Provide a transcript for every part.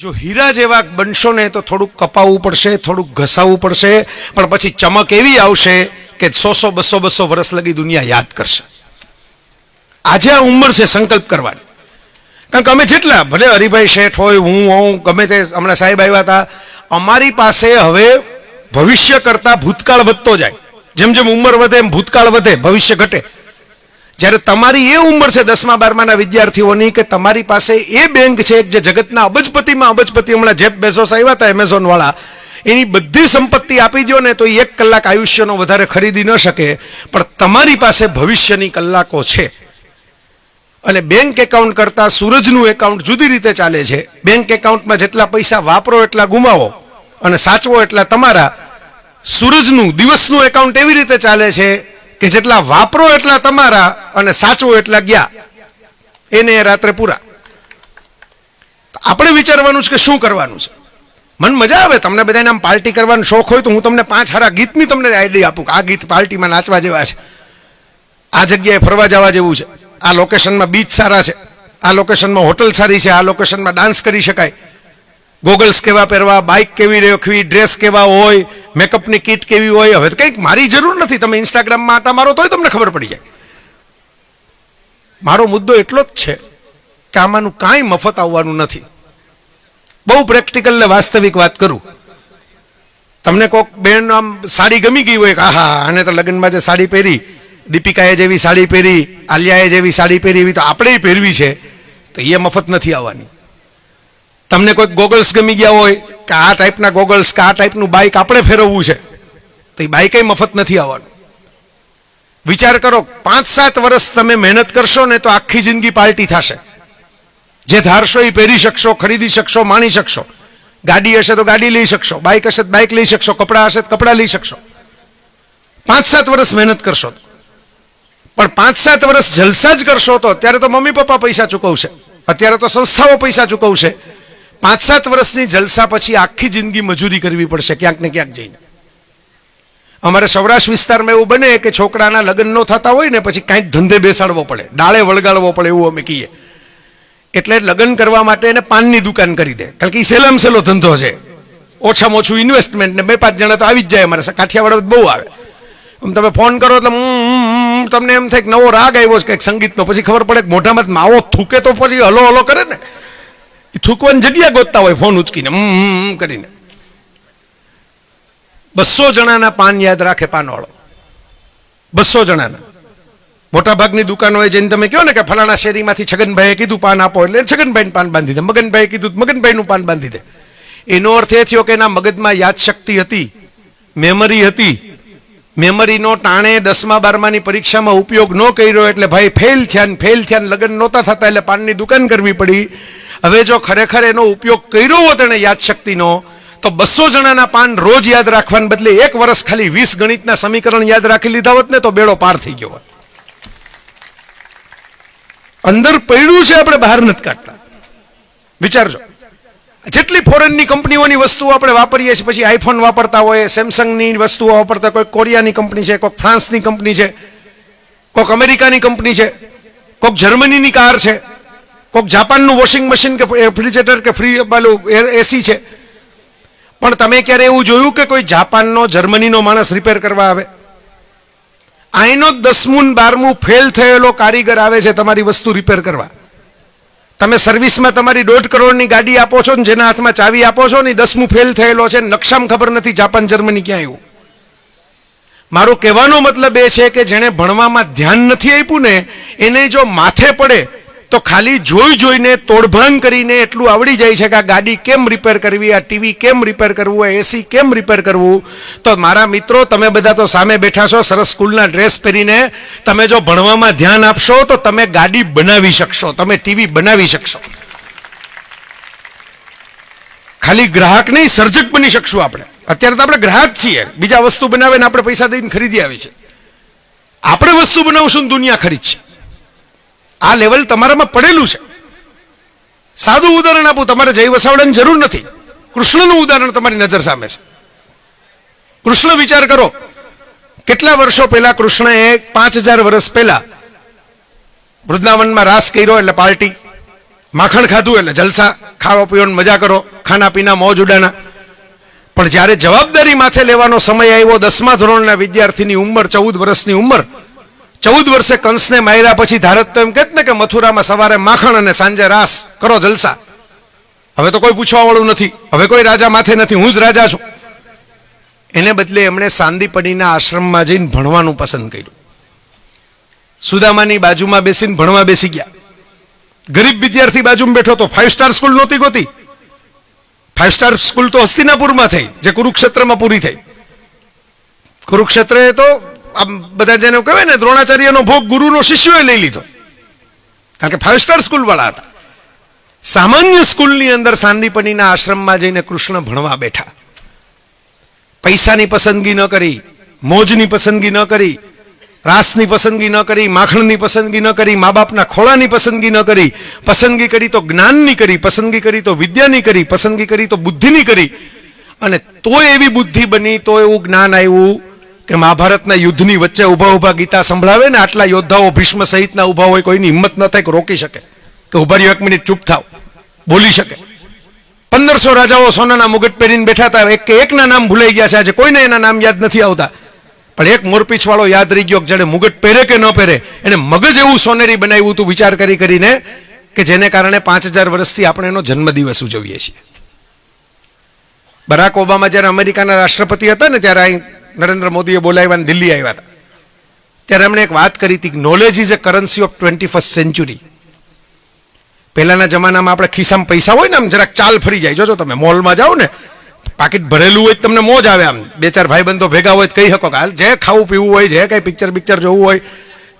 જો હીરા જેવા બનશો ને તો થોડુંક કપાવવું પડશે, થોડુંક ઘસાવવું પડશે, પણ પછી ચમક એવી આવશે કે સો સો બસો બસો વર્ષ લગી દુનિયા યાદ કરશે. આજે આ ઉંમર છે સંકલ્પ કરવાની. કારણ કે અમે જેટલા, ભલે હરિભાઈ શેઠ હોય, હું હોઉં, ગમે તે હમણાં સાહેબ આવ્યા હતા, અમારી પાસે હવે ભવિષ્ય કરતા ભૂતકાળ વધતો જાય. જેમ જેમ ઉંમર વધે એમ ભૂતકાળ વધે, ભવિષ્ય ઘટે. જ્યારે તમારી એ ઉંમર છે દસમા, બારમાના વિદ્યાર્થીઓની કે તમારી પાસે એ બેંક છે જે જગતના અબજપતિમાં અબજપતિ હમણાં જેફ બેસોસ આવ્યા હતા એમેઝોનવાળા, એની બધી સંપત્તિ આપી દો ને તો એક કલાક આયુષ્યનો વધારે ખરીદી ન શકે. પણ તમારી પાસે ભવિષ્યની કલાકો છે. અને બેંક એકાઉન્ટ કરતાં સૂરજનું એકાઉન્ટ જુદી રીતે ચાલે છે. બેંક એકાઉન્ટમાં જેટલા પૈસા વાપરો એટલા ગુમાવો. અને સાચવો એટલા તમારા. સૂરજનું, દિવસનું એકાઉન્ટ એવી રીતે ચાલે છે કે જેટલા વાપરો એટલા તમારા અને સાચવો એટલા ગયા. એને રાત્રે પૂરા. આપણે વિચારવાનું છે કે શું કરવાનું છે? મન મજા આવે, તમને બધાને આમ પાર્ટી કરવાનો શોખ હોય તો હું તમને પાંચ હારા ગીતની તમને આઈડિયા આપું કે આ ગીત પાર્ટીમાં નાચવા જેવા છે. આ જગ્યાએ ફરવા જવા જેવું છે. આ લોકેશનમાં બીચ સારા છે. આ લોકેશનમાં હોટલ સારી છે. આ લોકેશનમાં ડાન્સ કરી શકાય. ગોગલ્સ કેવા પહેરવા બાઇક કેવી રાખવી ડ્રેસ કેવા હોય મેકઅપની કીટ કેવી હોય, હવે તો કંઈક મારી જરૂર નથી. તમે ઇન્સ્ટાગ્રામમાં આટા મારો તોય તમને ખબર પડી જાય. મારો મુદ્દો એટલો જ છે કે આમાંનું કાંઈ મફત આવવાનું નથી. બહુ પ્રેક્ટિકલ ને વાસ્તવિક વાત કરું. તમને કોક બેન આમ સાડી ગમી ગઈ હોય કે, આહા, આને તો લગ્નમાં જે સાડી પહેરી, દીપિકાએ જેવી સાડી પહેરી, આલિયાએ જેવી સાડી પહેરી એવી તો આપણે પહેરવી છે. તો એ મફત નથી આવવાની. તમને કોઈક ગોગલ્સ ગમી ગયા હોય કે આ ટાઈપના ગોગલ્સ કે આ ટાઈપનું બાઇક આપણે ફેરવવું છે, તો એ બાઇક મફત નથી આવવાનું. વિચાર કરો પાંચ સાત વર્ષ તમે મહેનત કરશો ને તો આખી જિંદગી પાર્ટી થશે. જે ધારશો એ પહેરી શકશો, ખરીદી શકશો, માણી શકશો. ગાડી હશે તો ગાડી લઈ શકશો બાઇક હશે તો બાઇક લઈ શકશો, કપડાં હશે તો કપડાં લઈ શકશો. પાંચ સાત વર્ષ મહેનત કરશો. પણ પાંચ સાત વર્ષ જલસા જ કરશો તો અત્યારે તો મમ્મી પપ્પા પૈસા ચૂકવશે. અત્યારે તો સંસ્થાઓ પૈસા ચૂકવશે. પાંચ સાત વર્ષની જલસા પછી આખી જિંદગી મજૂરી કરવી પડશે ક્યાંક ને ક્યાંક જઈને. અમારે સૌરાષ્ટ્ર વિસ્તારમાં એવું બને કે છોકરાના લગ્ન ન થતા હોય ને પછી કાંઈક ધંધે બેસાડવો પડે ડાળે વળગાડવો પડે એવું અમે કહીએ. એટલે લગ્ન કરવા માટે એને પાનની દુકાન કરી દે. કારણ કે એ સેલામ સેલો ધંધો છે. ઓછામાં ઓછું ઇન્વેસ્ટમેન્ટ ને બે પાંચ જણા તો આવી જ જાય અમારે. કાઠિયાવાડ બહુ આવે. આમ તમે ફોન કરો હમ, તમને એમ થાય કે નવો રાગ આવ્યો છે કંઈક સંગીતનો. પછી ખબર પડે કે મોઢામાં માવો થૂકે તો પછી હલો હલો કરે ને. થૂકવાની જગ્યા ગોતતા હોય, ફોન ઉચકીને કરીને. બસો જણાના પાન યાદ રાખે પાનવાળો. બસો જણાના. મોટા ભાગની હોય જેને તમે કહો ને કે ફલાણા શેરીમાંથી છગનભાઈએ કીધું પાન આપો એટલે છગનભાઈને પાન બાંધી દે, મગનભાઈએ કીધું મગનભાઈનું પાન બાંધી દે. એનો અર્થ એ થયો કે એના મગજમાં યાદશક્તિ હતી, મેમરી હતી. મેમરીનો ટાણે દસમા, બારમાની પરીક્ષામાં ઉપયોગ ન કર્યો એટલે ભાઈ ફેલ થયા ને ફેલ થયા ને લગ્ન નહોતા થતા એટલે પાનની દુકાન કરવી પડી. હવે જો ખરેખર એનો ઉપયોગ કર્યો હોત એને યાદશક્તિનો, તો બસો જણાના પાન રોજ યાદ રાખવાને બદલે એક વર્ષ ખાલી વીસ ગણિતના સમીકરણ યાદ રાખી લીધા હોત ને તો બેડો પાર થઈ ગયો હોત. અંદર પડ્યું છે આપણે બહાર નથી કાઢતા. વિચારજો. જેટલી ફોરેનની કંપનીઓની વસ્તુઓ આપણે વાપરીએ છીએ, પછી આઈફોન વાપરતા હોય, સેમસંગની વસ્તુઓ વાપરતા કોઈ કોરિયાની કંપની છે કોઈ ફ્રાન્સની કંપની છે, કોઈક અમેરિકાની કંપની છે, કોઈક જર્મનીની કાર છે કોઈક જાપાનનું વોશિંગ મશીન કે રેફ્રિજરેટર કે ફ્રી પેલું એસી છે. પણ તમે ક્યારે એવું જોયું કે કોઈ જાપાનનો, જર્મનીનો માણસ રિપેર કરવા આવે? આઈનો દસમું બારમું ફેલ થયેલો કારીગર આવે છે તમારી વસ્તુ રિપેર કરવા. તમે સર્વિસમાં તમારી દોઢ કરોડની ગાડી આપો છો ને જેના હાથમાં ચાવી આપો છો ને દસમું ફેલ થયેલો છે નકશામાં ખબર નથી જાપાન, જર્મની ક્યાં આવ્યું મારો કહેવાનો મતલબ એ છે કે જેણે ભણવામાં ધ્યાન નથી આપ્યું ને, એને જો માથે પડે તો ખાલી જોઈ જોઈને તોડભાંગ કરીને એટલું આવડી જાય છે કે આ ગાડી કેમ રિપેર કરવી, આ ટીવી કેમ રિપેર કરવું, આ એસી કેમ રિપેર કરવું? તો મારા મિત્રો, તમે બધા તો સામે બેઠા છો, સરસ સ્કૂલના ડ્રેસ પહેરીને. તમે જો ભણવામાં ધ્યાન આપશો, તો તમે ગાડી બનાવી શકશો, તમે ટીવી બનાવી શકશો. ખાલી ગ્રાહક નહીં, સર્જક બની શકશું આપણે. અત્યારે તો આપણે ગ્રાહક છીએ. બીજા વસ્તુ બનાવીને આપણે પૈસા દઈને ખરીદી આવી છે. આપણે વસ્તુ બનાવશું દુનિયા ખરીદશે. આ લેવલ તમારામાં પડેલું છે. સાદું ઉદાહરણ આપું, તમારે જય વસાવડાની જરૂર નથી. કૃષ્ણનું ઉદાહરણ તમારી નજર સામે છે. કૃષ્ણ વિચાર કરો, કેટલા વર્ષો પહેલા કૃષ્ણએ પાંચ હજાર વર્ષ પહેલા વૃંદાવનમાં રાસ કર્યો એટલે પાર્ટી, માખણ ખાધું એટલે જલસા, ખાવા પીવાની મજા કરો, ખાના પીના મોજ ઉડાના. પણ જ્યારે જવાબદારી માથે લેવાનો સમય આવ્યો, દસમા ધોરણના વિદ્યાર્થીની ઉંમર, ચૌદ વર્ષની ઉંમર ચૌદ વર્ષે કંસને માર્યા પછી ધારત તો એમ કહેત ને કે મથુરામાં સવારે માખણ અને સાંજે રાસ કરો જલસા. હવે તો કોઈ પૂછવા વાળું નથી. હવે કોઈ રાજા માથે નથી. હું જ રાજા છું. એને બદલે એમણે સાંદીપડીના આશ્રમમાં જઈને ભણવાનું પસંદ કર્યું. સુદામાની બાજુમાં બેસીને ભણવા બેસી ગયા. ગરીબ વિદ્યાર્થી બાજુમાં બેઠો તો ફાઈવ સ્ટાર સ્કૂલ નહોતી ગોતી. ફાઈવ સ્ટાર સ્કૂલ તો હસ્તિનાપુરમાં થઈ, જે કુરુક્ષેત્રમાં પૂરી થઈ. કુરુક્ષેત્રે તો આમ બધા જેને કહેવાય ને, દ્રોણાચાર્યનો ભોગ ગુરુનો શિષ્યોએ લઈ લીધો. કારણ કે ફાઇવ સ્ટાર સ્કૂલ વાળા હતા. સામાન્ય સ્કૂલની અંદર સાંદીપનીના આશ્રમમાં જઈને કૃષ્ણ ભણવા બેઠા. પૈસાની પસંદગી ન કરી, મોજની પસંદગી ન કરી, રાસની પસંદગી ન કરી, માખણની પસંદગી ન કરી મા બાપના ખોળાની પસંદગી ન કરી, પસંદગી કરી તો જ્ઞાનની કરી, પસંદગી કરી તો વિદ્યાની કરી, પસંદગી કરી તો બુદ્ધિની કરી. અને તોય એવી બુદ્ધિ બની તો એવું જ્ઞાન આવ્યું કે મહાભારતના યુદ્ધની વચ્ચે ઊભા ઊભા ગીતા સંભળાવે ને આટલા યોદ્ધાઓ ભીષ્મ સહિતના ઊભા હોય કોઈની હિંમત ન થાય કે રોકી શકે. કે ઊભા રહ્યો, એક મિનિટ ચૂપ થાવ બોલી શકે. પંદરસો રાજાઓ સોનાના મુગટ પહેરીને બેઠા હતા. એક કે એકના નામ ભૂલાઈ ગયા છે. આજે કોઈને એના નામ યાદ નથી આવતા. પણ એક મોરપીછ વાળો યાદ રહી ગયો જેને મુગટ પહેરે કે ન પહેરે. એને મગજ એવું સોનેરી બનાવ્યું હતું વિચાર કરી કરીને કે જેને કારણે પાંચ હજાર વર્ષથી આપણે એનો જન્મદિવસ ઉજવીએ છીએ. બરાક ઓબામા જ્યારે અમેરિકાના રાષ્ટ્રપતિ હતા ને ત્યારે અહીં નરેન્દ્ર મોદીએ બોલાવ્યા દિલ્હી આવ્યા હતા. ત્યારે એમણે એક વાત કરી હતી knowledge is a currency of twenty first century પહેલાના જમાનામાં આપણે ખિસ્સામાં પૈસા હોય ને આમ જરાક ચાલ ફરી જાય. જોજો તમે, મોલમાં જાઓ ને, પાકીટ ભરેલું હોય તમને મોજ આવે આમ. બે ચાર ભાઈબંધો ભેગા હોય કહી શકો કે જે ખાવું પીવું હોય, જે કઈ પિક્ચર પિક્ચર જોવું હોય,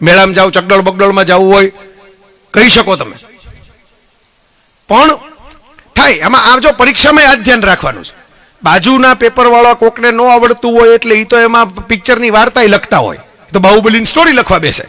મેળામાં જાવ ચકડોળ બગડોળમાં જવું હોય, કહી શકો તમે. પણ થાય, આમાં આ જો પરીક્ષામાં આ ધ્યાન રાખવાનું છે. બાજુના પેપરવાળા કોકને ન આવડતું હોય એટલે એ તો એમાં પિક્ચરની વાર્તા લખતા હોય. તો બાહુબલીની સ્ટોરી લખવા બેસે.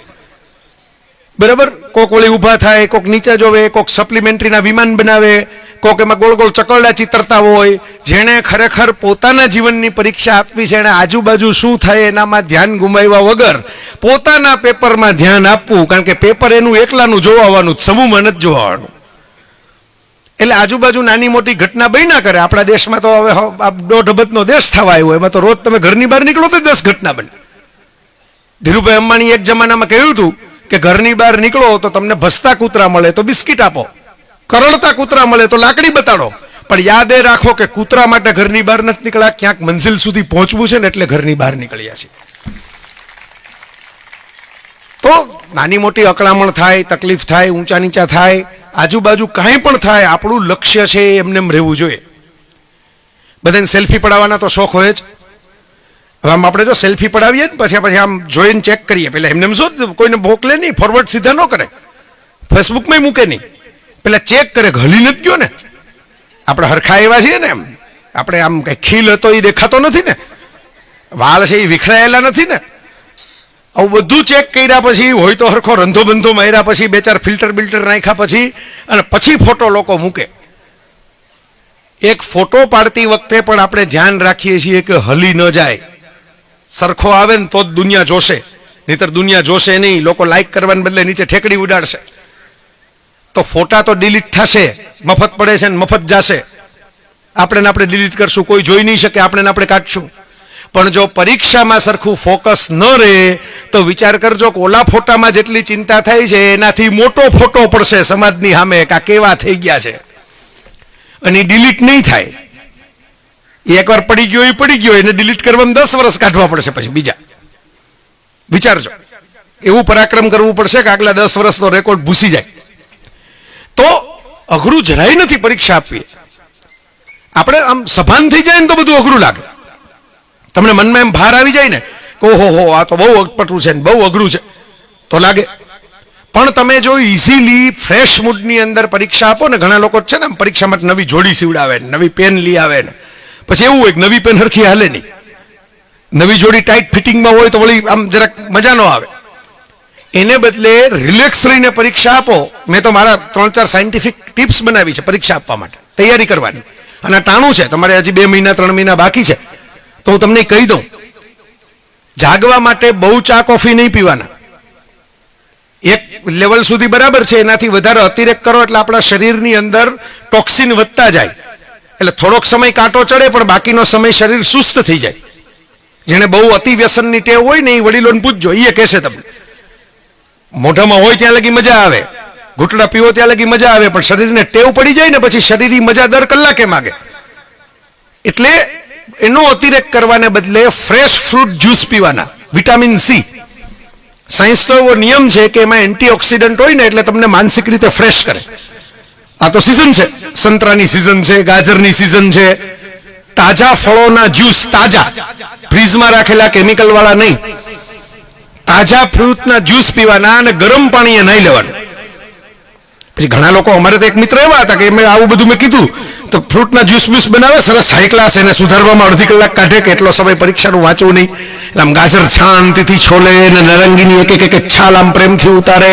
બરાબર? કોક વળી ઊભા થાય, કોક નીચે જોવે, કોક સપ્લિમેન્ટરીના વિમાન બનાવે, કોક એમાં ગોળ ગોળ ચકરડા ચિતરતા હોય. જેણે ખરેખર પોતાના જીવનની પરીક્ષા આપવી છે, એણે આજુબાજુ શું થાય એનામાં ધ્યાન ગુમાવ્યા વગર પોતાના પેપરમાં ધ્યાન આપવું. કારણ કે પેપર એનું એકલાનું જોવાનું જ, સમૂહમાં નથી જોવાનું એટલે આજુબાજુ નાની મોટી ઘટના બની ના કરે. આપણા દેશમાં તો હવે દોઢ અબજનો દેશ થવા આવ્યો. એમાં તો રોજ તમે ઘરની બહાર નીકળો તો દસ ઘટના બને. ધીરુભાઈ અંબાણી એક જમાનામાં કહ્યું હતું કે ઘરની બહાર નીકળો તો તમને ભસતા કૂતરા મળે તો બિસ્કિટ આપો. કરડતા કૂતરા મળે તો લાકડી બતાડો. પણ યાદ એ રાખો કે કૂતરા માટે ઘરની બહાર નથી નીકળ્યા. ક્યાંક મંઝિલ સુધી પહોંચવું છે ને એટલે ઘરની બહાર નીકળ્યા છે. તો નાની મોટી અકળામણ થાય, તકલીફ થાય, ઊંચા નીચા થાય આજુબાજુ કાંઈ પણ થાય, આપણું લક્ષ્ય છે એ એમને એમ રહેવું જોઈએ. બધાને સેલ્ફી પડાવવાના તો શોખ હોય જ. હવે આમ આપણે જો સેલ્ફી પડાવીએ ને પછી પછી આમ જોઈને ચેક કરીએ. પેલા એમને એમ શું કોઈને મોકલે નહીં ફોરવર્ડ સીધા ન કરે. ફેસબુકમાં મૂકે નહીં. પેલા ચેક કરે ઘલી નથી ગયો ને? આપણે હરખા એવા છીએ ને એમ. આપણે આમ કઈ ખીલ હતો એ દેખાતો નથી ને? વાળ છે એ વિખરાયેલા નથી ને? આવું બધું ચેક કર્યા પછી, હોય તો હરખો રંધો બંધો માર્યા પછી, બે ચાર ફિલ્ટર બિલ્ટર નાખ્યા પછી, અને પછી ફોટો લોકો મૂકે. એક ફોટો પાડતી વખતે પણ આપણે ધ્યાન રાખીએ છીએ કે હલી ન જાય. સરખો આવે ને તો જ દુનિયા જોશે. નહીતર દુનિયા જોશે નહીં, લોકો લાઈક કરવાને બદલે નીચે ઠેકડી ઉડાડશે. તો ફોટા તો ડિલીટ થશે, મફત પડે છે ને મફત જશે. આપણે આપણે ડિલીટ કરશું, કોઈ જોઈ નહીં શકે આપણે આપણે કાઢશું. પણ જો પરીક્ષામાં સરખું ફોકસ ન રહે, તો વિચાર કરજો કે ઓલા ફોટામાં જેટલી ચિંતા થાય છે, એનાથી મોટો ફોટો પડશે સમાજની સામે કે કેવા થઈ ગયા છે. અને ડિલીટ નહીં થાય. એકવાર પડી ગયો, એ પડી ગયો, એને ડિલીટ કરવામાં દસ વર્ષ કાઢવા પડશે પછી બીજા. વિચારજો. એવું પરાક્રમ કરવું પડશે કે આગલા દસ વર્ષનો રેકોર્ડ ભૂસી જાય. તો અઘરું જરાય નથી પરીક્ષા આપવી. આપણે આમ સભાન થઈ જાય ને તો બધું અઘરું લાગે. તમને મનમાં એમ ભાર આવી જાય ને કે ઓહો, હો, આ તો બહુ અટપટું છે ને બહુ અઘરું છે. તો લાગે. પણ તમે જો ઇઝીલી ફ્રેશ મૂડની અંદર પરીક્ષા આપો ને, ઘણા લોકો છે ને આમ પરીક્ષા માટે નવી જોડી સીવડાવે ને, નવી પેન લઈ આવે ને. પછી એવું હોય કે નવી પેન હરખી હાલે નહીં. નવી જોડી ટાઈટ ફિટિંગમાં હોય તો વળી આમ જરાક મજા ન આવે. એને બદલે રિલેક્સ રહીને પરીક્ષા આપો. મેં તો મારા ત્રણ ચાર સાયન્ટિફિક ટિપ્સ બનાવી છે પરીક્ષા આપવા માટે. તૈયારી કરવાની. અને ટાણું છે. તમારે હજી બે મહિના, ત્રણ મહિના બાકી છે. તો હું તમને કહી દઉં, જાગવા માટે બહુ ચા કોફી નહીં પીવાના. એક લેવલ સુધી બરાબર છે, એનાથી વધારે અતિરેક કરો એટલે આપણા શરીરની અંદર ટોક્સિન વધતા જાય. એટલે થોડોક સમય કાંટો ચડે પણ બાકીનો સમય શરીર સુસ્ત થઈ જાય. જેને બહુ અતિ વ્યસનની ટેવ હોય ને એ વડીલોને પૂછજો એ કહેશે તમને. મોઢામાં હોય ત્યાં લગી મજા આવે, ઘૂંટડા પીવો ત્યાં લગી મજા આવે, પણ શરીરને ટેવ પડી જાય ને પછી શરીર ઈ મજા દર કલાકે માગે. એટલે એનો અતિરેક કરવાને બદલે ફ્રેશ ફ્રૂટ જ્યુસ પીવાના વિટામિન સી સાયન્સ તો એવો નિયમ છે કે એમાં એન્ટીઓક્સિડન્ટ હોય ને એટલે તમને માનસિક રીતે ફ્રેશ કરે. આ તો સિઝન છે. સંતરાની સિઝન છે, ગાજરની સિઝન છે. તાજા ફળોના જ્યુસ તાજા. ફ્રીજમાં રાખેલા કેમિકલ વાળા નહીં. તાજા ફ્રૂટના જ્યુસ પીવાના અને ગરમ પાણીએ નહીં લેવાનું. પછી ઘણા લોકો, અમારે તો એક મિત્ર એવા હતા કે મેં આવું બધું મેં કીધું. તો ફ્રૂટના જ્યુસ બ્યુસ બનાવે, સરસ હાઈ ક્લાસ એને સુધારવામાં અડધી કલાક કાઢે, કે એટલો સમય પરીક્ષાનું વાંચવું નહીં. એટલે આમ ગાજર શાંતિથી છોલે ને નારંગીની એક એક છાલ આમ પ્રેમથી ઉતારે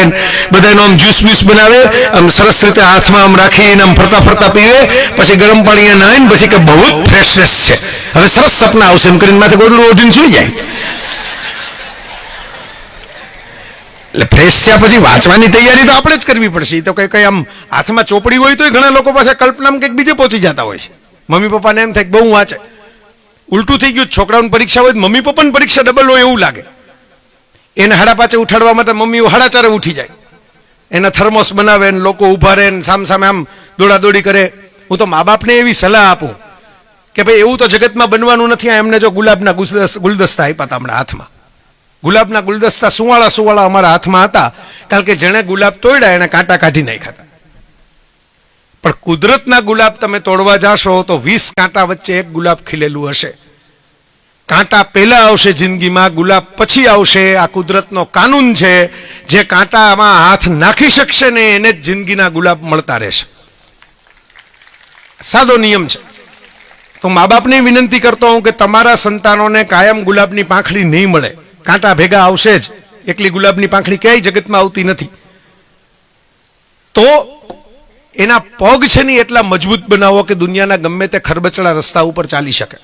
બધાનો આમ જ્યુસ બ્યુસ બનાવે. આમ સરસ રીતે હાથમાં આમ રાખીને આમ ફરતા ફરતા પીવે પછી ગરમ પાણીએ નાય ને પછી કે બહુ જ ફ્રેશનેસ છે. હવે સરસ સપના આવશે એમ કરીને માથે ગોદડું ઓઢીને સુઈ જાય. એટલે ફ્રેશ થયા પછી વાંચવાની તૈયારી તો આપણે જ કરવી પડશે. તો કઈ કઈ આમ હાથમાં ચોપડી હોય તો ઘણા લોકો પાસે કલ્પનામાં કંઈક બીજે પહોંચી જતા હોય છે. મમ્મી પપ્પાને એમ થાય બહુ વાંચે. ઉલટું થઈ ગયું, છોકરાઓની પરીક્ષા હોય મમ્મી પપ્પાની પરીક્ષા ડબલ હોય એવું લાગે. એને હાડા પાછે ઉઠાડવા માટે મમ્મી હાડા ચારે ઉઠી જાય. એના થર્મોસ બનાવે ને લોકો ઊભા રહે ને સામ સામે આમ દોડાદોડી કરે. હું તો મા બાપને એવી સલાહ આપું કે ભાઈ એવું તો જગતમાં બનવાનું નથી એમને જો ગુલાબના ગુલદસ્તા આપ્યા હતા હમણાં હાથમાં. ગુલાબના ગુલદસ્તા સુવાળા સુવાળા અમારા હાથમાં હતા. કારણ કે જેણે ગુલાબ તોડ્યા, એને કાંટા કાઢી નાખ્યા પણ કુદરતના ગુલાબ તમે તોડવા જાશો તો વીસ કાંટા વચ્ચે એક ગુલાબ ખીલેલું હશે. કાંટા પહેલા આવશે જિંદગીમાં, ગુલાબ પછી આવશે. આ કુદરતનો કાનૂન છે. જે કાંટામાં હાથ નાખી શકશે ને એને જ જિંદગીના ગુલાબ મળતા રહેશે. સાદો નિયમ છે. તો મા બાપને વિનંતી કરતો હું કે તમારા સંતાનોને કાયમ ગુલાબની પાંખડી નહીં મળે. કાંટા ભેગા આવશે જ. એકલી ગુલાબની પાંખડી ક્યાંય જગતમાં આવતી નથી. તો એના પગ છે ને એટલા મજબૂત બનાવો કે દુનિયાના ગમે તે ખરબચડા રસ્તા ઉપર ચાલી શકે.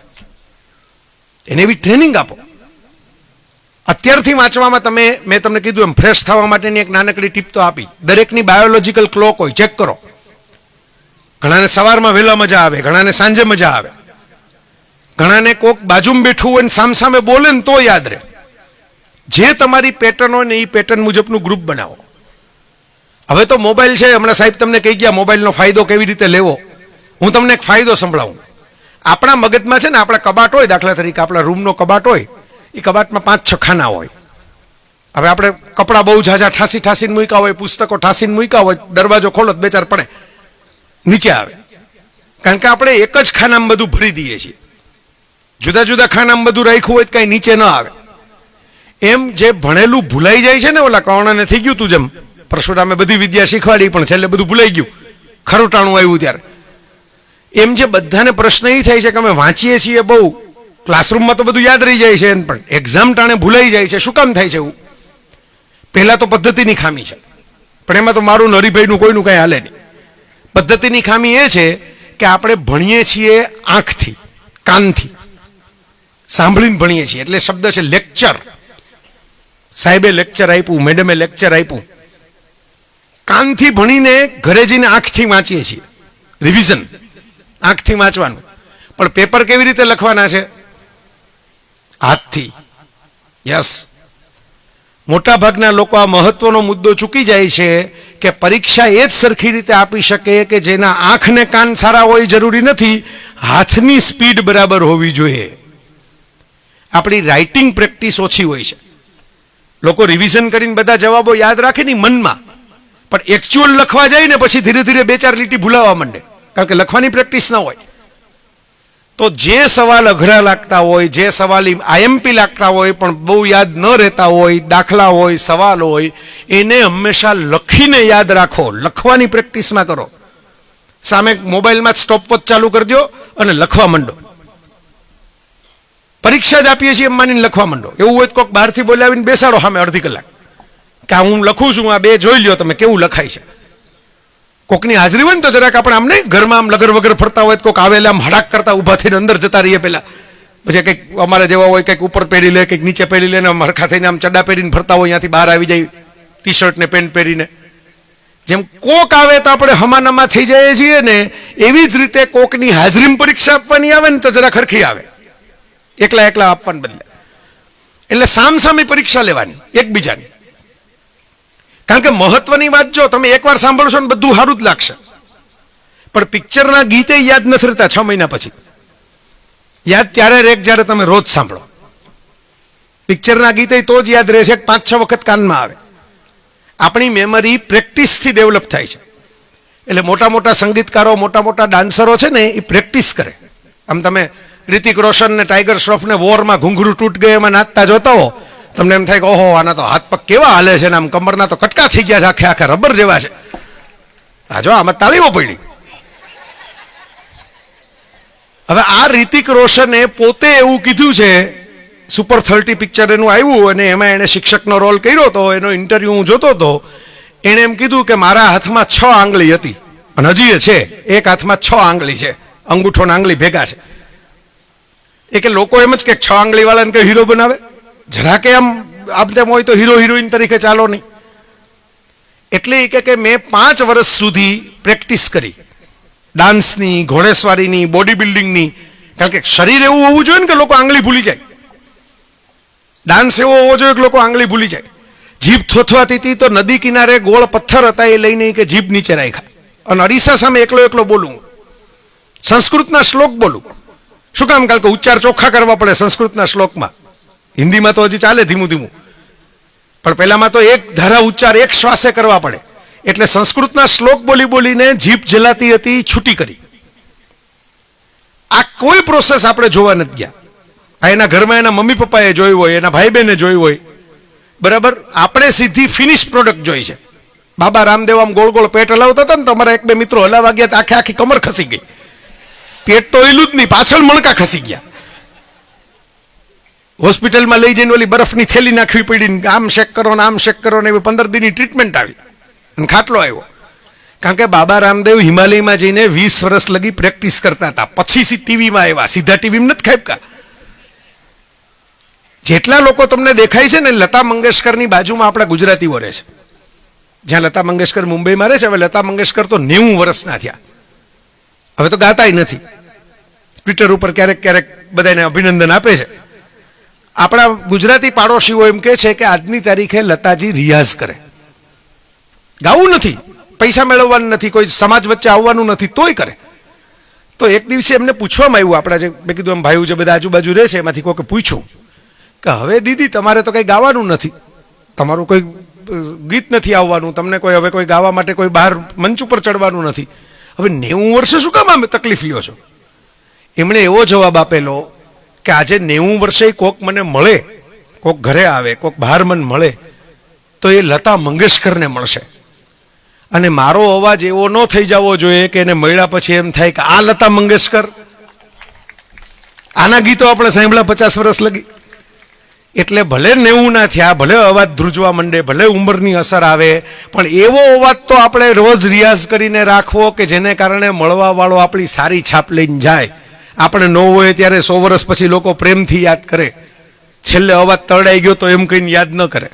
એને એવી ટ્રેનિંગ આપો. અત્યારથી વાંચવામાં તમે, મેં તમને કીધું એમ ફ્રેશ થવા માટેની એક નાનકડી ટીપ તો આપી. દરેકની બાયોલોજીકલ ક્લોક હોય ચેક કરો. ઘણાને સવારમાં વહેલા મજા આવે, ઘણાને સાંજે મજા આવે. ઘણાને કોક બાજુમાં બેઠું હોય ને સામ સામે બોલે ને તો યાદ રહે. જે તમારી પેટર્ન હોય ને એ પેટર્ન મુજબનું ગ્રુપ બનાવો. હવે તો મોબાઈલ છે, હમણાં સાહેબ તમને કહી ગયા મોબાઈલનો ફાયદો કેવી રીતે લેવો. હું તમને એક ફાયદો સંભળાવું. આપણા મગજમાં છે ને, આપણા કબાટ હોય દાખલા તરીકે, આપણા રૂમનો કબાટ હોય એ કબાટમાં પાંચ છ ખાના હોય. હવે આપણે કપડાં બહુ ઝાઝા ઠાસી ઠાસીને મૂક્યા હોય, પુસ્તકો ઠાસીને મૂક્યા હોય, દરવાજો ખોલો બે ચાર પડે. નીચે આવે. કારણ કે આપણે એક જ ખાનામાં બધું ભરી દઈએ છીએ. જુદા જુદા ખાનામાં બધું રાખ્યું હોય તો કાંઈ નીચે ન આવે. એમ જે ભણેલું ભૂલાઈ જાય છે ને ઓલા કર્ણને થઈ ગયું તું જેમ. પરશુરામે બધી વિદ્યા શીખવાડી, પણ છેલ્લે બધું ભૂલાઈ ગયું. ખરોટાણું આવ્યું ત્યારે. એમ જે બધાને પ્રશ્ન એ થાય છે કે અમે વાંચીએ છીએ બહુ, ક્લાસરૂમમાં તો બધું યાદ રહી જાય છે, પણ એક્ઝામ ટાણે ભૂલાઈ જાય છે, શું કામ થાય છે એવું? પહેલાં તો પદ્ધતિની ખામી છે. પણ એમાં તો મારું નરીભાઈનું કોઈનું કાંઈ હાલે નહીં. પદ્ધતિની ખામી એ છે કે આપણે ભણીએ છીએ આંખથી, કાનથી. સાંભળીને ભણીએ છીએ. એટલે શબ્દ છે લેક્ચર સાહેબે લેક્ચર આપ્યું મેડમે લેક્ચર આપ્યું. કાનથી ભણીને ઘરે જઈને આંખથી વાંચીએ છીએ. રિવિઝન આંખથી વાંચવાનું. પણ પેપર કેવી રીતે લખવાના છે? હાથથી. યસ મોટા ભાગના લોકો આ મહત્વનો મુદ્દો ચૂકી જાય છે કે પરીક્ષા એ જ સરખી રીતે આપી શકે કે જેના આંખને કાન સારા હોય જરૂરી નથી. હાથની સ્પીડ બરાબર હોવી જોઈએ. આપણી રાઇટિંગ પ્રેક્ટિસ ઓછી હોય છે. લોકો રિવિઝન કરીને બધા જવાબો યાદ રાખે ને મનમાં. પણ એકચ્યુઅલ લખવા જાય ને પછી ધીરે ધીરે બે ચાર લીટી ભૂલાવા માંડે. કારણ કે લખવાની પ્રેક્ટિસ ના હોય. તો જે સવાલ અઘરા લાગતા હોય, જે સવાલ આઈએમપી લાગતા હોય, પણ બહુ યાદ ન રહેતા હોય, દાખલા હોય, સવાલ હોય, એને હંમેશા લખીને યાદ રાખો. લખવાની પ્રેક્ટિસમાં કરો. સામે મોબાઈલમાં સ્ટોપ વોચ ચાલુ કરી દો અને લખવા માંડો. પરીક્ષા જ આપીએ છીએ એમ માનીને લખવા માંડો. એવું હોય તો કોઈક બહારથી બોલાવીને બેસાડો સામે અડધી કલાક. કે હું લખું છું, આ બે જોઈ લ્યો તમે કેવું લખાય છે. કોકની હાજરી હોય ને તો જરાક આપણે આમ નહીં ઘરમાં આમ લગર વગર ફરતા હોય તો કોઈક આવેલા આમ હડાક કરતા ઊભા થઈને અંદર જતા રહીએ પેલા પછી કંઈક અમારા જેવા હોય, કંઈક ઉપર પહેરી લે, કંઈક નીચે પહેરી લે ને હરખા થઈને આમ ચડ્ડા પહેરીને ફરતા હોય, ત્યાંથી બહાર આવી જાય ટી શર્ટ ને પેન્ટ પહેરીને. જેમ કોક આવે તો આપણે હમાનામાં થઈ જઈએ છીએ ને, એવી જ રીતે કોકની હાજરીમાં પરીક્ષા આપવાની આવે ને તો જરા ખરખી આવે. એકલા એકલા આપવાને બદલે. એટલે સામસામે પરીક્ષા લેવાની, એકબીજાની. કારણ કે મહત્વની વાત જો, તમે એકવાર સાંભળશો ને બધું સારું જ લાગશે. પણ પિક્ચરના ગીતે યાદ નથી રહેતા છ મહિના પછી. યાદ ત્યારે રેક જ્યારે તમે રોજ સાંભળો. પિક્ચરના ગીતે તો જ યાદ રહેશે પાંચ છ વખત કાનમાં આવે. આપણી મેમરી પ્રેક્ટિસથી ડેવલપ થાય છે. એટલે મોટા મોટા સંગીતકારો મોટા મોટા ડાન્સરો છે ને, એ પ્રેક્ટિસ કરે. આમ તમે રિતિક રોશન ને ટાઈગર શ્રોફ ને વોરમાં ઘૂંઘરું તૂટ ગયું, એમાં નાચતા જોતા હો. તમને એમ થાય કે, ઓહો, આના તો હાથ પગ કેવા હાલે છે ને આમ કમરના તો કટકા થઈ ગયા છે, આખે આખા રબર જેવા છે. આ જો, આમાં તાળીઓ પડી. હવે આ રિતિક રોશને પોતે એવું કીધું છે સુપર થર્ટી પિક્ચર એનું આવ્યું અને એમાં એણે શિક્ષકનો રોલ કર્યો હતો એનો ઇન્ટરવ્યુ હું જોતો હતો, એણે એમ કીધું કે મારા હાથમાં છ આંગળી હતી. અને હજી છે, એક હાથમાં છ આંગળી છે અંગૂઠોના આંગળી ભેગા છે. એ કે લોકો એમ જ કે છ આંગળી વાળાને કે હીરો બનાવે? જરા કે આમ આમ તેમ હોય તો હીરો હિરોઈન તરીકે ચાલો નહીં. એટલે એ કે મેં પાંચ વર્ષ સુધી પ્રેક્ટિસ કરી. ડાન્સની, ઘોડેસવારીની બોડી બિલ્ડિંગની કારણ કે શરીર એવું હોવું જોઈએ ને કે લોકો આંગળી ભૂલી જાય. ડાન્સ એવો હોવો જોઈએ કે લોકો આંગળી ભૂલી જાય. જીભ થોથવાતી હતી તો નદી કિનારે ગોળ પથ્થર હતા એ લઈને કે જીભ નીચે રાખ્યા. અને અરીસા સામે એકલો એકલો બોલું. સંસ્કૃતના શ્લોક બોલું. શું કામ કારણ કે ઉચ્ચાર ચોખ્ખા કરવા પડે સંસ્કૃતના શ્લોકમાં? હિન્દીમાં તો હજી ચાલે ધીમું ધીમું. પણ પહેલામાં તો એક ધારા ઉચ્ચાર એક શ્વાસે કરવા પડે. એટલે સંસ્કૃતના શ્લોક બોલી બોલીને જીભ જલાતી હતી, છૂટી કરી. આ કોઈ પ્રોસેસ આપણે જોવા નથી ગયા. આ એના ઘરમાં એના મમ્મી પપ્પાએ જોયું હોય, એના ભાઈ બહેને જોયું હોય. બરાબર? આપણે સીધી ફિનિશ પ્રોડક્ટ જોઈ છે. બાબા રામદેવ આમ ગોળ ગોળ પેટ હલાવતા હતા ને તમારા એક બે મિત્રો હલાવા ગયા આખે આખી કમર ખસી ગઈ. પેટ તો હિલું જ નહીં, પાછળ મણકા ખસી ગયા. હોસ્પિટલમાં લઈ જઈને ઓલી બરફની થેલી નાખવી પડી આમ શેક કરો ને આમ શેક કરો ને એવી પંદર દિનની ટ્રીટમેન્ટ આવી. અને ખાટલો આવ્યો. કારણ કે બાબા રામદેવ હિમાલયમાં જઈને વીસ વર્ષ લગી પ્રેક્ટિસ કરતા હતા. પછી ટીવીમાં આવ્યા. સીધા ટીવીમાં નથી ખાપકા જેટલા લોકો તમને દેખાય છે ને, લતા મંગેશકરની બાજુમાં આપણા ગુજરાતીઓ રહે છે. જ્યાં લતા મંગેશકર મુંબઈમાં રહે છે, હવે લતા મંગેશકર તો નેવું વર્ષના થયા. હવે તો ગાતાય નથી. ટ્વિટર ઉપર ક્યારેક ક્યારેક બધાને અભિનંદન આપે છે. આપણા ગુજરાતી પાડોશીઓ એમ કહે છે કે આજની તારીખે લતાજી રિયાઝ કરે. ગાવું નથી. પૈસા મેળવવાનું નથી, કોઈ સમાજ વચ્ચે આવવાનું નથી, તોય કરે. તો એક દિવસે એમને પૂછવામાં આવ્યું, આપણા જે મેં કીધું એમ ભાઈઓ જે બધા આજુબાજુ રહે છે, એમાંથી કોઈકે પૂછ્યું કે હવે દીદી, તમારે તો કંઈ ગાવાનું નથી. તમારું કોઈ ગીત નથી આવવાનું, તમને કોઈ, હવે કોઈ ગાવા માટે કોઈ બહાર મંચ ઉપર ચડવાનું નથી. હવે નેવું વર્ષે શું કામ આમ તકલીફ લ્યો છો? એમણે એવો જવાબ આપેલો કે આજે નેવું વર્ષે કોક મને મળે, કોક ઘરે આવે, કોક બહાર મને મળે, તો એ લતા મંગેશકરને મળશે. અને મારો અવાજ એવો ન થઈ જવો જોઈએ કે એને મળ્યા પછી એમ થાય કે આ લતા મંગેશકર. આના ગીતો આપણે સાંભળ્યા પચાસ વર્ષ લગી. એટલે ભલે નેવું ના થયા, ભલે અવાજ ધ્રુજવા માંડે, ભલે ઉંમરની અસર આવે, પણ એવો અવાજ તો આપણે રોજ રિયાઝ કરીને રાખવો કે જેને કારણે મળવા વાળો આપણી સારી છાપ લઈને જાય. આપણે ન હોય ત્યારે સો વર્ષ પછી લોકો પ્રેમથી યાદ કરે. છેલ્લે અવાજ તરડાઈ ગયો તો એમ કહીને યાદ ન કરે.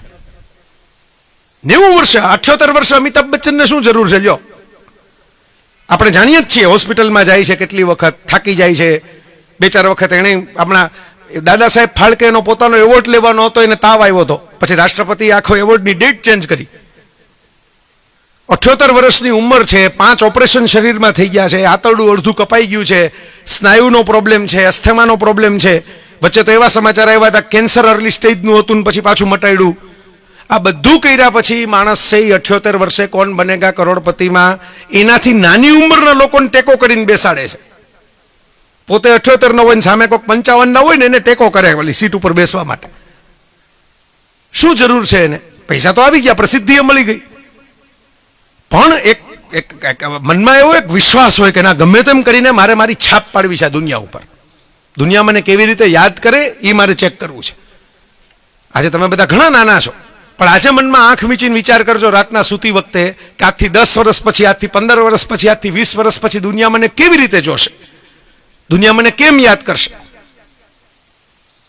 નેવું વર્ષે, અઠ્યોતેર વર્ષે અમિતાભ બચ્ચનને શું જરૂર છે? લ્યો. આપણે જાણીએ જ છીએ, હોસ્પિટલમાં જાય છે કેટલી વખત, થાકી જાય છે. બે ચાર વખત એણે હમણાં દાદા સાહેબ ફાળકે એનો પોતાનો એવોર્ડ લેવાનો હતો, એને તાવ આવ્યો હતો. પછી રાષ્ટ્રપતિ આખો એવોર્ડની ડેટ ચેન્જ કરી. અઠ્યોતેર વર્ષની ઉંમર છે, પાંચ ઓપરેશન શરીરમાં થઈ ગયા છે, આંતરડું અડધું કપાઈ ગયું છે, સ્નાયુનો પ્રોબ્લેમ છે અસ્થેમાનો પ્રોબ્લેમ છે. વચ્ચે તો એવા સમાચાર આવ્યા હતા કેન્સર અર્લી સ્ટેજનું હતું ને પછી પાછું મટાડ્યું. આ બધું કર્યા પછી માણસ છે અઠ્યોતેર વર્ષે કોણ બનેગા કરોડપતિમાં? એનાથી નાની ઉંમરના લોકોને ટેકો કરીને બેસાડે છે. પોતે અઠ્યોતેર નો હોય સામે કોઈક પંચાવન ના હોય ને એને ટેકો કરે ઓલી સીટ ઉપર બેસવા માટે. શું જરૂર છે એને? પૈસા તો આવી ગયા, પ્રસિદ્ધિ મળી ગઈ. પણ એક એક મનમાં એવો એક વિશ્વાસ હોય કે ના, ગમે તેમ કરીને મારે મારી છાપ પાડવી છે દુનિયા ઉપર. દુનિયા મને કેવી રીતે યાદ કરે એ મારે ચેક કરવું છે. આજે તમે બધા ઘણા નાના છો, પણ આજે મનમાં આંખ મીચીને વિચાર કરજો રાતના સૂતી વખતે કે આજથી દસ વર્ષ પછી, આજથી પંદર વર્ષ પછી, આજથી વીસ વર્ષ પછી દુનિયા મને કેવી રીતે જોશે? દુનિયા મને કેમ યાદ કરશે?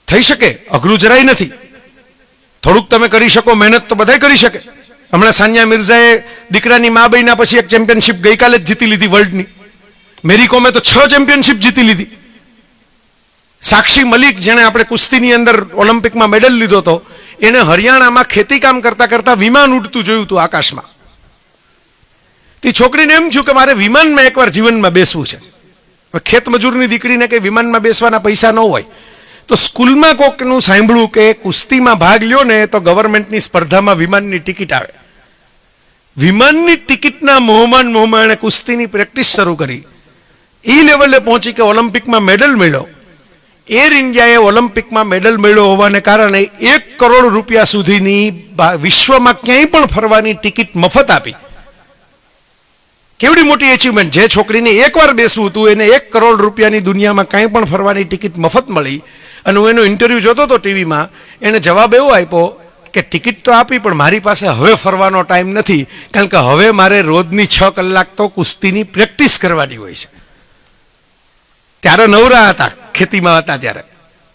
થઈ શકે, અઘરું જરાય નથી. થોડુંક તમે કરી શકો, મહેનત તો બધાય કરી શકે. હમણાં સાનિયા મિર્ઝાએ દીકરાની મા બહેના પછી એક ચેમ્પિયનશિપ ગઈકાલે જ જીતી લીધી વર્લ્ડની. મેરી કોમે તો છ ચેમ્પિયનશિપ જીતી લીધી. સાક્ષી મલિક, જેણે આપણે કુસ્તીની અંદર ઓલિમ્પિકમાં મેડલ લીધો હતો, એને હરિયાણામાં ખેતીકામ કરતા કરતા વિમાન ઉડતું જોયું હતું આકાશમાં. તે છોકરીને એમ થયું કે મારે વિમાનમાં એકવાર જીવનમાં બેસવું છે. ખેત મજૂરની દીકરીને કે વિમાનમાં બેસવાના પૈસા ન હોય. તો સ્કૂલમાં કોકનું સાંભળ્યું કે કુસ્તીમાં ભાગ લ્યો ને તો ગવર્મેન્ટની સ્પર્ધામાં વિમાનની ટિકિટ આવે. વિમાનની ટિકિટના મોહમાન મોહમાં એણે કુસ્તીની પ્રેક્ટિસ શરૂ કરી. એ લેવલે પહોંચી કે ઓલિમ્પિકમાં મેડલ મેળ્યો એર ઇન્ડિયાએ ઓલિમ્પિકમાં મેડલ મેળવ્યો હોવાને કારણે એક કરોડ રૂપિયા સુધીની વિશ્વમાં ક્યાંય પણ ફરવાની ટિકિટ મફત આપી. કેવડી મોટી એચિવમેન્ટ જે છોકરીને એકવાર બેસવું હતું, એને એક કરોડ રૂપિયાની દુનિયામાં કાંઈ પણ ફરવાની ટિકિટ મફત મળી. અને હું એનો ઇન્ટરવ્યૂ જોતો હતો ટીવીમાં, એને જવાબ એવો આપ્યો કે ટિકિટ તો આપી, પણ મારી પાસે હવે ફરવાનો ટાઈમ નથી, કારણ કે હવે મારે રોજની છ કલાક તો કુસ્તીની પ્રેક્ટિસ કરવાની હોય છે. ત્યારે નવરા હતા, ખેતીમાં હતા ત્યારે.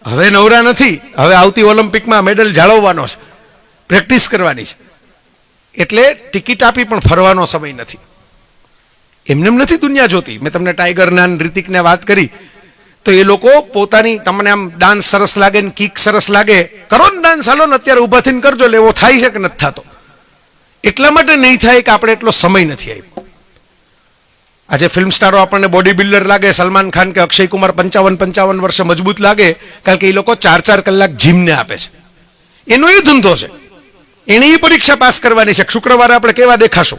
હવે નવરા નથી, હવે આવતી ઓલિમ્પિકમાં મેડલ જાળવવાનો છે પ્રેક્ટિસ કરવાની છે. એટલે ટિકિટ આપી, પણ ફરવાનો સમય નથી. એમને નથી દુનિયા જોતી. મેં તમને ટાઈગરના રિતિકને વાત કરી. તો એ લોકો પોતાની તમને આમ ડાન્સ સરસ લાગે ને કિક સરસ લાગે. કરો ને ડાન્સ હાલો ને અત્યારે ઊભા થઈને કરજો એટલે એવો થાય છે કે નથી થતો? એટલા માટે નહીં થાય કે આપણે એટલો સમય નથી આવ્યો આજે ફિલ્મ સ્ટારો આપણને બોડી બિલ્ડર લાગે, સલમાન ખાન કે અક્ષય કુમાર પંચાવન પંચાવન વર્ષે મજબૂત લાગે, કારણ કે એ લોકો ચાર ચાર કલાક જીમને આપે છે. એનો એ ધંધો છે. એની પરીક્ષા પાસ કરવાની છે. શુક્રવારે આપણે કેવા દેખાશું?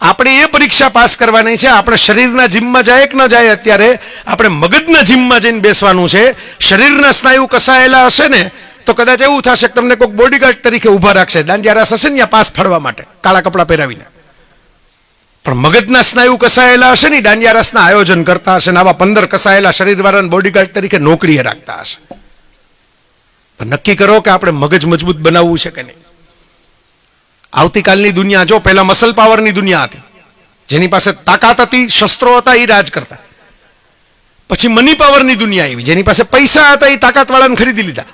આપણે એ પરીક્ષા પાસ કરવાની છે, આપણે શરીરના જીમમાં જાય કે ન જાય અત્યારે, આપણે મગજના જીમમાં જઈને બેસવાનું છે. શરીરના સ્નાયુ કસાયેલા હશે ને, તો કદાચ એવું થશે કે તમને કોઈક બોડીગાર્ડ તરીકે ઊભા રાખશે. દાંડિયા રાસ હશે ને ત્યાં પાસ ફાડવા માટે, કાળા કપડાં પહેરાવીને. પણ મગજના સ્નાયુ કસાયેલા હશે ને દાંડિયા રસના આયોજન કરતા હશે ને, આવા પંદર કસાયેલા શરીરવાળાને બોડીગાર્ડ તરીકે નોકરીએ રાખતા હશે. નક્કી કરો કે આપણે મગજ મજબૂત બનાવવું છે કે નહીં. આવતીકાલની દુનિયા જો પહેલા મસલ પાવરની દુનિયા હતી, જેની પાસે તાકાત હતી, શસ્ત્રો હતા, એ રાજ કરતા. પછી મની પાવરની દુનિયા આવી, જેની પાસે પૈસા હતા, એ તાકાતવાળાને ખરીદી લીધા.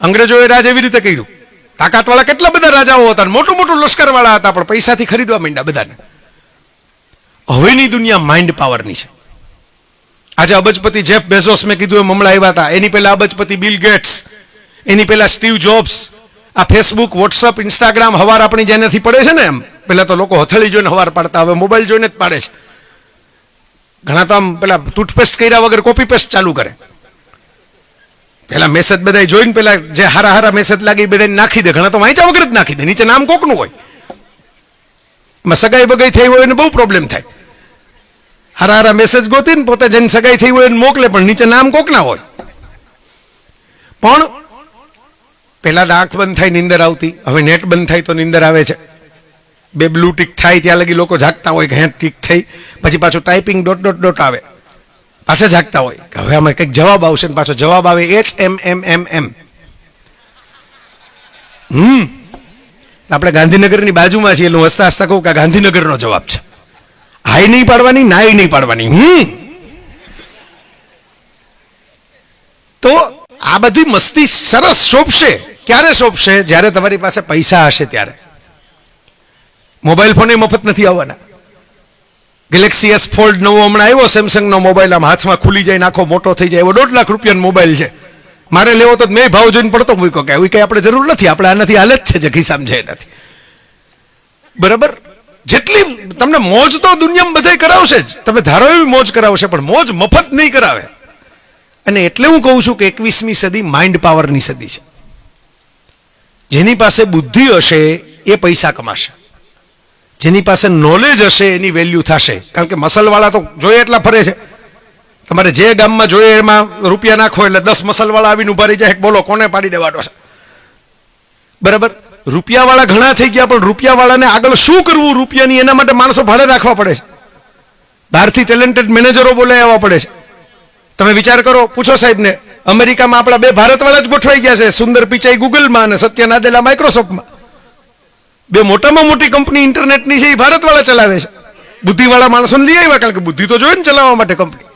અંગ્રેજોએ રાજ એવી રીતે કર્યું. તાકાતવાળા કેટલા બધા રાજાઓ હતા મોટું મોટું લશ્કરવાળા હતા, પણ પૈસાથી ખરીદવા માંડ્યા બધાને. હવેની દુનિયા માઇન્ડ પાવરની છે. આજે અબજપતિ જેફ બેઝોસ મેં કીધું એમ હમણાં આવ્યા હતા. એની પહેલા અબજપતિ બિલ ગેટ્સ, એની પહેલા સ્ટીવ જોબ્સ આ ફેસબુક વોટ્સઅપ ઇન્સ્ટાગ્રામ હવાર આપણી જેનાથી પડે છે ને એમ? પહેલાં તો લોકો હથેળી જોઈને હવાર પાડતા, હવે મોબાઈલ જોઈને જ પાડે છે. ઘણા તો આમ પેલા ટૂથપેસ્ટ કર્યા વગર કોપી પેસ્ટ ચાલુ કરે. પેલા મેસેજ બધા જોઈને પેલા જે હારા હારા મેસેજ લાગે એ બધા નાખી દે. ઘણા તો વાંચ્યા વગર જ નાખી દે. નીચે નામ કોકનું હોય. એમાં સગાઈ બગાઈ થઈ હોય એને બહુ પ્રોબ્લેમ થાય. હારા હારા મેસેજ ગોતીને પોતે જેને સગાઈ થઈ હોય એને મોકલે, પણ નીચે નામ કોકના હોય? પણ પહેલા આંખ બંધ થાય, નિંદર આવતી. હવે નેટ બંધ થાય તો નિંદર આવે છે. બે બ્લુ ટીક થાય ત્યાં લગી લોકો જાગતા હોય કે હે ટીક થઈ. પછી પાછું ટાઈપિંગ ડોટ ડોટ ડોટ આવે. પાછા જાગતા હોય. હવે આમાં કંઈક જવાબ આવશે ને પાછો જવાબ આવે એચ એમ એમ એમ એમ હમ. આપણે ગાંધીનગરની બાજુમાં છીએ એટલે હસતા હસતા કહું કે ગાંધીનગરનો જવાબ છે. હાઈ નહીં પાડવાની નાઈ નહીં પાડવાની. હમ. તો આ બધી મસ્તી સરસ શોભશે. ક્યારે શોભશે જ્યારે તમારી પાસે પૈસા હશે ત્યારે. મોબાઈલ ફોન મફત નથી આવવાના. ગેલેક્સી એસ ફોલ્ડ નવો હમણાં આવ્યો સેમસંગનો મોબાઈલ આમ હાથમાં ખુલી જાય નાખો મોટો થઈ જાય એવો દોઢ લાખ રૂપિયાનો મોબાઈલ છે. મારે લેવો તો મેં ભાવ જોઈને પડતો મૂક્યો કે આવી કઈ આપણે જરૂર નથી. આપણે આનાથી હાલત છે જે ખિસ્સામાં જાય નથી. બરાબર? જેટલી તમને મોજ તો દુનિયામાં બધે કરાવશે જ. તમે ધારો એવી મોજ કરાવશે, પણ મોજ મફત નહીં કરાવે. અને એટલે હું કહું છું કે એકવીસમી સદી માઇન્ડ પાવરની સદી છે. જેની પાસે બુદ્ધિ હશે, એ પૈસા કમાશે. જેની પાસે નોલેજ હશે, એની વેલ્યુ થશે. કારણ કે મસલવાળા તો જોઈએ એટલા ફરે છે. તમારે જે ગામમાં જોઈએ એમાં રૂપિયા નાખો એટલે દસ મસલવાળા આવીને ઊભા રહી જાય. બોલો, કોને પાડી દેવાનો છે? બરાબર? રૂપિયાવાળા ઘણા થઈ ગયા, પણ રૂપિયાવાળાને આગળ શું કરવું? રૂપિયાની એના માટે માણસો ભાડે રાખવા પડે છે. બહારથી ટેલેન્ટેડ મેનેજરો બોલાવવા પડે છે. તમે વિચાર કરો, પૂછો સાહેબને અમેરિકામાં આપણા બે ભારતવાળા જ ગોઠવાઈ ગયા છે. સુંદર પિચાઈ ગૂગલમાં અને સત્ય નાદેલા માઇક્રોસોફ્ટમાં બે મોટામાં મોટી કંપની ઇન્ટરનેટની છે, એ ભારતવાળા ચલાવે છે. બુદ્ધિવાળા માણસોને લઈ આવ્યા, કારણ કે બુદ્ધિ તો જોઈએ ને ચલાવવા માટે કંપની.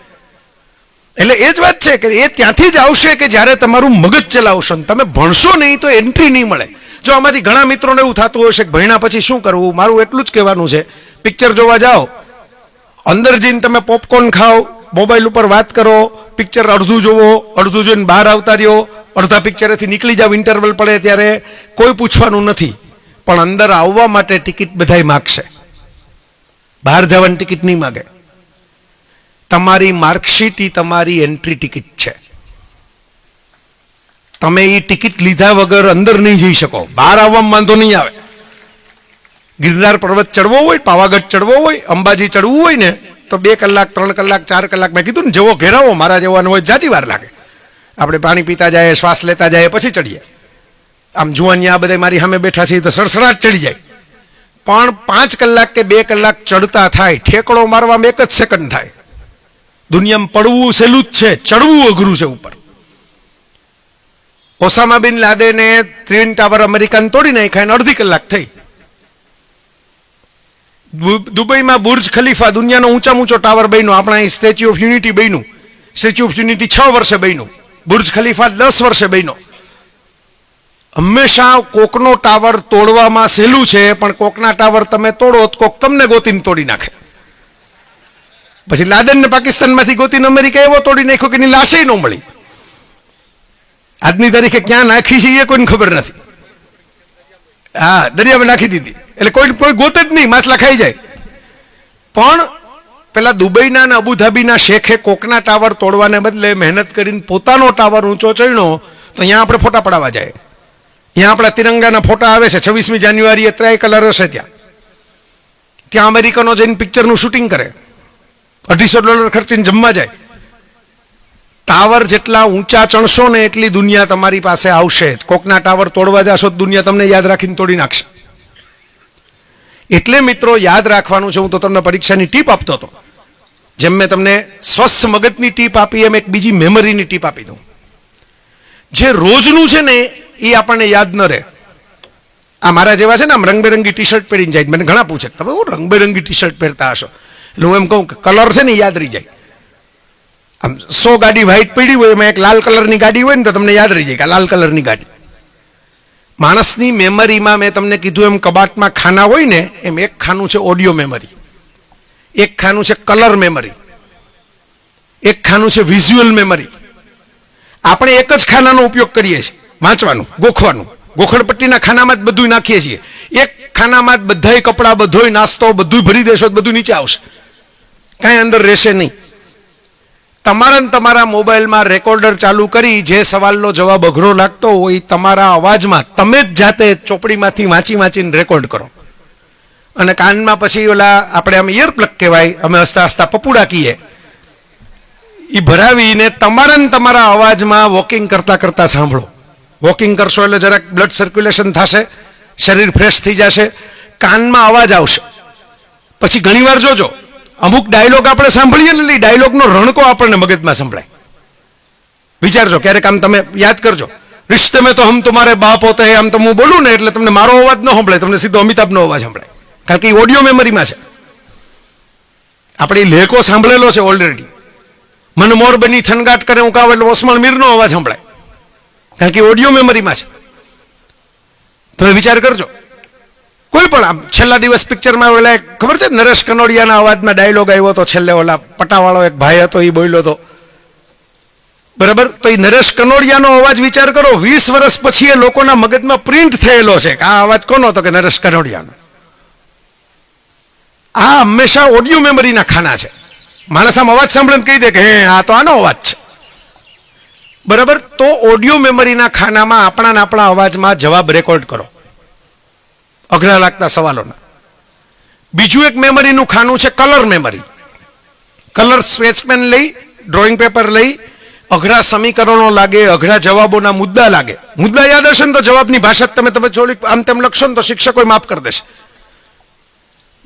એટલે એ જ વાત છે કે એ ત્યાંથી જ આવશે કે જ્યારે તમારું મગજ ચલાવશો ને. તમે ભણશો નહીં તો એન્ટ્રી નહીં મળે. જો આમાંથી ઘણા મિત્રોને એવું થતું હશે કે ભણ્યા પછી શું કરવું? મારું એટલું જ કહેવાનું છે. પિક્ચર જોવા જાઓ. અંદર જઈને તમે પોપકોર્ન ખાઓ. મોબાઈલ ઉપર વાત કરો, પિક્ચર અડધું જોવો અડધું જોઈને બહાર આવતા રહ્યો, અડધા પિક્ચરેથી નીકળી જાવ ઇન્ટરવલ પડે ત્યારે કોઈ પૂછવાનું નથી. પણ અંદર આવવા માટે ટિકિટ બધાય માગશે. બહાર જવાની ટિકિટ નહીં માગે. તમારી માર્કશીટ એ તમારી એન્ટ્રી ટિકિટ છે. તમે એ ટિકિટ લીધા વગર અંદર નહીં જઈ શકો. બહાર આવવામાં વાંધો નહીં આવે. ગિરનાર પર્વત ચડવો હોય, પાવાગઢ ચડવો હોય, અંબાજી ચડવું હોય ને તો બે કલાક, ત્રણ કલાક, ચાર કલાક. મેં કીધું ને જેવો ઘેરાવો, મારા જેવાનો હોય જાજી વાર લાગે. આપણે પાણી પીતા જાય શ્વાસ લેતા જાય પછી ચડીએ. આમ જુવાનિયા બધા મારી સામે બેઠા છે તો સરસરાટ ચડી જાય. પણ પાંચ કલાક કે બે કલાક ચડતા થાય, ઠેકડો મારવામાં એક જ સેકન્ડ થાય. દુનિયામાં પડવું સહેલું જ છે, ચડવું અઘરું છે ઉપર. ઓસામા બિન લાદેને ટ્વિન ટાવર અમેરિકન તોડી નાખ્યા અને અડધી કલાક થઈ. દુબઈમાં બુર્જ ખલીફા દુનિયાનો ઊંચા ઊંચો ટાવર બન્યો. આપણા અહીં સ્ટેચ્યુ ઓફ યુનિટી બન્યું. સ્ટેચ્યુ ઓફ યુનિટી છ વર્ષે બન્યું. બુર્જ ખલીફા દસ વર્ષે બન્યો. હંમેશા કોકનો ટાવર તોડવામાં સહેલું છે, પણ કોકના ટાવર તમે તોડો તો કોક તમને ગોતીને તોડી નાખે. પછી લાદનને પાકિસ્તાનમાંથી ગોતીને અમેરિકા એવો તોડી નાખ્યો કે એની લાશે ન મળી. આજની તારીખે ક્યાં નાખી છે એ કોઈને ખબર નથી. હા, દરિયામાં નાખી દીધી. એટલે કોઈ કોઈ ગોત જ નહીં, માછલા ખાઈ જાય. પણ પેલા દુબઈના અને અબુધાબીના શેખે કોકના ટાવર તોડવાને બદલે મહેનત કરીને પોતાનો ટાવર ઊંચો ચડ્યો તો અહીંયા આપણે ફોટા પડાવવા જાય. અહીંયા આપણા તિરંગાના ફોટા આવે છે, છવ્વીસમી જાન્યુઆરીએ ત્રય કલર હશે ત્યાં. ત્યાં અમેરિકનો જઈને પિક્ચરનું શૂટિંગ કરે. અઢીસો ડોલર ખર્ચીને જમવા જાય. ટાવર જેટલા ઊંચા ચણશો ને એટલી દુનિયા તમારી પાસે આવશે. કોકના ટાવર તોડવા જશો તો દુનિયા તમને યાદ રાખીને તોડી નાખશે. એટલે મિત્રો યાદ રાખવાનું છે, હું તો તમને પરીક્ષાની ટીપ આપતો હતો. જેમ મેં તમને સ્વસ્થ મગજની ટીપ આપી, એમ એક બીજી મેમરીની ટીપ આપી દઉં. જે રોજનું છે ને, એ આપણને યાદ ન રહે. આ મારા જેવા છે ને, આમ રંગબેરંગી ટી શર્ટ પહેરીને જાય મને ઘણા પૂછે તમે હું રંગબેરંગી ટી શર્ટ પહેરતા હશો? એટલે હું એમ કહું કે કલર છે ને યાદ રહી જાય. આમ સો ગાડી વ્હાઈટ પડી હોય, એમાં એક લાલ કલરની ગાડી હોય ને, તો તમને યાદ રહી જાય કે લાલ કલરની ગાડી. માણસની મેમરીમાં મેં તમને કીધું એમ કબાટમાં ખાના હોય ને, એમ એક ખાનું છે ઓડિયો મેમરી એક ખાનું છે કલર મેમરી એક ખાનું છે વિઝ્યુઅલ મેમરી આપણે એક જ ખાનાનો ઉપયોગ કરીએ છીએ, વાંચવાનું, ગોખવાનું. ગોખણપટ્ટીના ખાનામાં જ બધું નાખીએ છીએ. એક ખાનામાં જ બધાય કપડાં, બધોય નાસ્તો બધું ભરી દેશો બધું નીચે આવશે. કાંઈ અંદર રહેશે નહીં. તમારા તમારા મોબાઈલમાં રેકોર્ડર ચાલુ કરી, જે સવાલનો જવાબ અઘરો લાગતો હોય, તમારા અવાજમાં તમે જ જાતે ચોપડીમાંથી વાંચી વાંચીને રેકોર્ડ કરો. અને કાનમાં પછી ઓલા આપણે આમ ઇયરપ્લગ કહેવાય, અમે હસતા હસતા પપુડા કહીએ. એ ભરાવીને તમારા તમારા અવાજમાં વોકિંગ કરતા કરતા સાંભળો. વોકિંગ કરશો એટલે જરાક બ્લડ સર્ક્યુલેશન થશે, શરીર ફ્રેશ થઈ જશે, કાનમાં અવાજ આવશે. પછી ઘણીવાર જોજો અમુક ડાયલોગ આપણે સાંભળીએ ને ડાયલોગનો રણકો આપણને મગજમાં સંભળાય. વિચારજો, ક્યારેક આમ તમે યાદ કરજો. રિશ્તે મેં તો હમ તમારે બાપ હોતે આમ તો હું બોલું ને એટલે તમને મારો અવાજ ન સંભળાય, તમને સીધો અમિતાભનો અવાજ સંભળાય. કારણ કે એ ઓડિયો મેમરીમાં છે. આપણે લેકો સાંભળેલો છે ઓલરેડી મન મોર બની થનગાટ કરે, હું કાવ એટલે ઓસમાણ મીરનો અવાજ સંભળાય. કારણ કે ઓડિયો મેમરીમાં છે. તમે વિચાર કરજો. કોઈ પણ આમ છેલ્લા દિવસ પિક્ચરમાં ઓલા ખબર છે નરેશ કનોડિયાના અવાજમાં ડાયલોગ આવ્યો હતો છેલ્લે ઓલા પટાવાળો એક ભાઈ હતો એ બોલ્યો હતો. બરાબર? તો એ નરેશ કનોડિયાનો અવાજ વિચાર કરો, વીસ વર્ષ પછી એ લોકોના મગજમાં પ્રિન્ટ થયેલો છે કે આ અવાજ કોનો હતો કે નરેશ કનોડિયાનો? આ હંમેશા ઓડિયો મેમરીના ખાના છે. માણસ આમ અવાજ સાંભળે કહી દે કે, હે, આ તો આનો અવાજ છે. બરાબર? તો ઓડિયો મેમરીના ખાનામાં આપણા આપણા અવાજમાં જવાબ રેકોર્ડ કરો. અઘરા લાગતા સવાલોના. બીજું એક મેમરીનું ખાનું છે કલર મેમરી. કલર સ્કેચપેન લઈ, ડ્રોઈંગ પેપર લઈ, અઘરા સમીકરણો લાગે, અઘરા જવાબોના મુદ્દા લાગે. મુદ્દા યાદ હશે ને તો જવાબની ભાષા તમે તમે થોડીક આમ તેમ લખશો ને તો શિક્ષકો માફ કરી દેશે.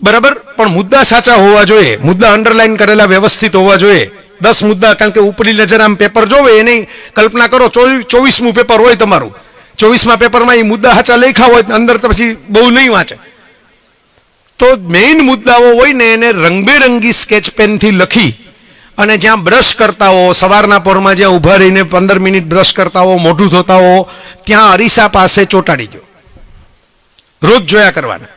બરાબર? પણ મુદ્દા સાચા હોવા જોઈએ. મુદ્દા અંડરલાઈન કરેલા વ્યવસ્થિત હોવા જોઈએ. દસ મુદ્દા કારણ કે ઉપરી નજર આમ પેપર જોવે, એની કલ્પના કરો ચોવીસમું પેપર હોય તમારું. ચોવીસમાં પેપરમાં એ મુદ્દા સાચા લખ્યા હોય, અંદર તો પછી બહુ નહીં વાંચે. તો મેઇન મુદ્દાઓ હોય ને એને રંગબેરંગી સ્કેચ પેનથી લખી અને જ્યાં બ્રશ કરતા હો, સવારના પોરમાં જ્યાં ઊભા રહીને પંદર મિનિટ બ્રશ કરતા હો, મોઢું ધોતા હો, ત્યાં અરીસા પાસે ચોંટાડી દો. રોજ જોયા કરવાના.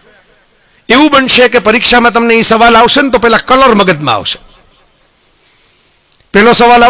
એવું બનશે કે પરીક્ષામાં તમને એ સવાલ આવશે ને તો પેલા કલર મગજમાં આવશે. પેલો સવાલ